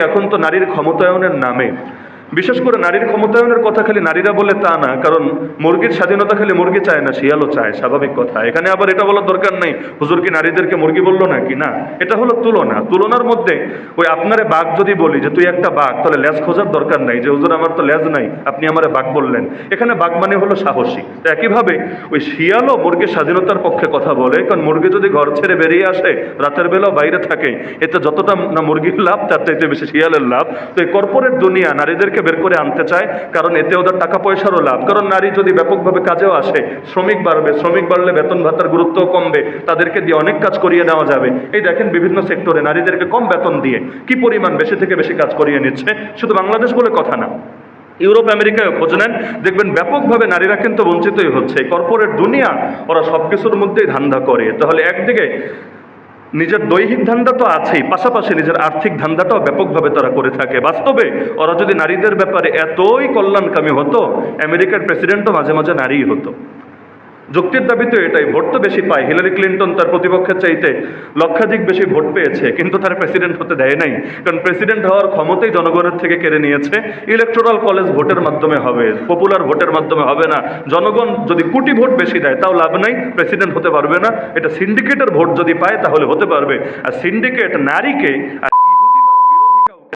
এখন তো নারীর ক্ষমতায়নের নামে বিশেষ করে নারীর ক্ষমতায়নের কথা খালি নারীরা বলে তা না, কারণ মুরগির স্বাধীনতা খালি মুরগি চায় না, শিয়ালও চায়, স্বাভাবিক কথা। এখানে আবার এটা বলার দরকার নেই, হুজুর কি নারীদেরকে মুরগি বলল নাকি? না, এটা হলো তুলনা। তুলনার মধ্যে ওই আপনারে বাঘ যদি বলি যে তুই একটা বাঘ, তাহলে লেজ খোঁজার দরকার নাই, যে হুজুর আমার তো লেজ নাই, আপনি আমারে বাঘ বললেন। এখানে বাঘ মানে হলো সাহসী। তো একইভাবে ওই শিয়ালও মুরগির স্বাধীনতার পক্ষে কথা বলে, কারণ মুরগি যদি ঘর ছেড়ে বেরিয়ে আসে, রাতের বেলাও বাইরে থাকে, এতে যতটা না মুরগির লাভ, তার চাইতে বেশি শিয়ালের লাভ। তো এই কর্পোরেট দুনিয়া, নারীদেরকে বের করে আনতে চায়, কারণ এতে ওদের টাকা পয়সারও লাভ। কারণ নারী যদি ব্যাপকভাবে কাজেও আসে, শ্রমিক বাড়বে, শ্রমিক বাড়লে বেতন ভাতার গুরুত্বও কমবে, তাদেরকে দিয়ে অনেক কাজ করিয়ে নেওয়া যাবে। এই দেখেন বিভিন্ন সেক্টরে নারীদেরকে কম বেতন দিয়ে কি পরিমাণ বেশি থেকে বেশি কাজ করিয়ে নিচ্ছে, শুধু বাংলাদেশ বলে কথা না। ইউরোপ আমেরিকায় খোঁজ নেন, দেখবেন ব্যাপকভাবে নারীরা কিন্তু বঞ্চিতই হচ্ছে। কর্পোরেট দুনিয়া, ওরা সব কিছুর মধ্যেই ধান্দা করে। তাহলে একদিকে নিজের দৈহিক ধান্দা তো আছেই, পাশাপাশি নিজের আর্থিক ধান্দাটাও ব্যাপকভাবে তারা করে থাকে। বাস্তবে ওরা যদি নারীদের ব্যাপারে এতই কল্যাণকামী হতো, আমেরিকার প্রেসিডেন্টও মাঝে মাঝে নারীই হতো। যুক্তির দাবি তো এটাই, ভোট তো বেশি পায়। হিলারি ক্লিন্টন তার প্রতিপক্ষের চাইতে লক্ষাধিক বেশি ভোট পেয়েছে, কিন্তু তার প্রেসিডেন্ট হতে দেয় নাই। কারণ প্রেসিডেন্ট হওয়ার ক্ষমতাই জনগণের থেকে কেড়ে নিয়েছে। ইলেকট্রাল কলেজ ভোটের মাধ্যমে হবে, পপুলার ভোটের মাধ্যমে হবে না। জনগণ যদি কোটি ভোট বেশি দেয়, তাও লাভ নাই, প্রেসিডেন্ট হতে পারবে না। এটা সিন্ডিকেটের ভোট যদি পায়, তাহলে হতে পারবে। আর সিন্ডিকেট নারীকে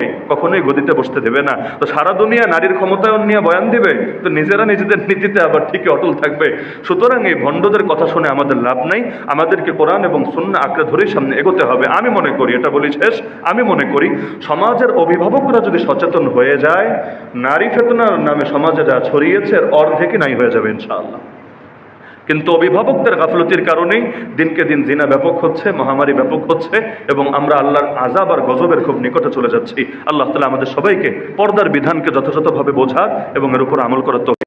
বিরোধী কখনোই গদিতে বসতে দেবে না। তো সারা দুনিয়া নারীর ক্ষমতায়ন নিয়ে বয়ান দিবে, তো নিজেরা নিজেদের নীতিতে আবার ঠিকই অটল থাকবে। সুতরাং এই ভণ্ডদের কথা শুনে আমাদের লাভ নাই, আমাদেরকে কোরআন এবং শূন্য আঁকড়ে ধরেই সামনে এগোতে হবে। আমি মনে করি, এটা বলি শেষ, আমি মনে করি, সমাজের অভিভাবকরা যদি সচেতন হয়ে যায়, নারী চেতনার নামে সমাজে যা ছড়িয়েছে অর্ধেকই নাই হয়ে যাবে ইনশাআল্লাহ। কিন্তু অভিভাবকদের গাফলতির কারণেই দিনকে দিন জিনা ব্যাপক হচ্ছে, মহামারী ব্যাপক হচ্ছে এবং আমরা আল্লাহর আজাব আর গজবের খুব নিকটে চলে যাচ্ছি। আল্লাহ তালা আমাদের সবাইকে পর্দার বিধানকে যথাযথভাবে বোঝার এবং এর উপর আমল করার তো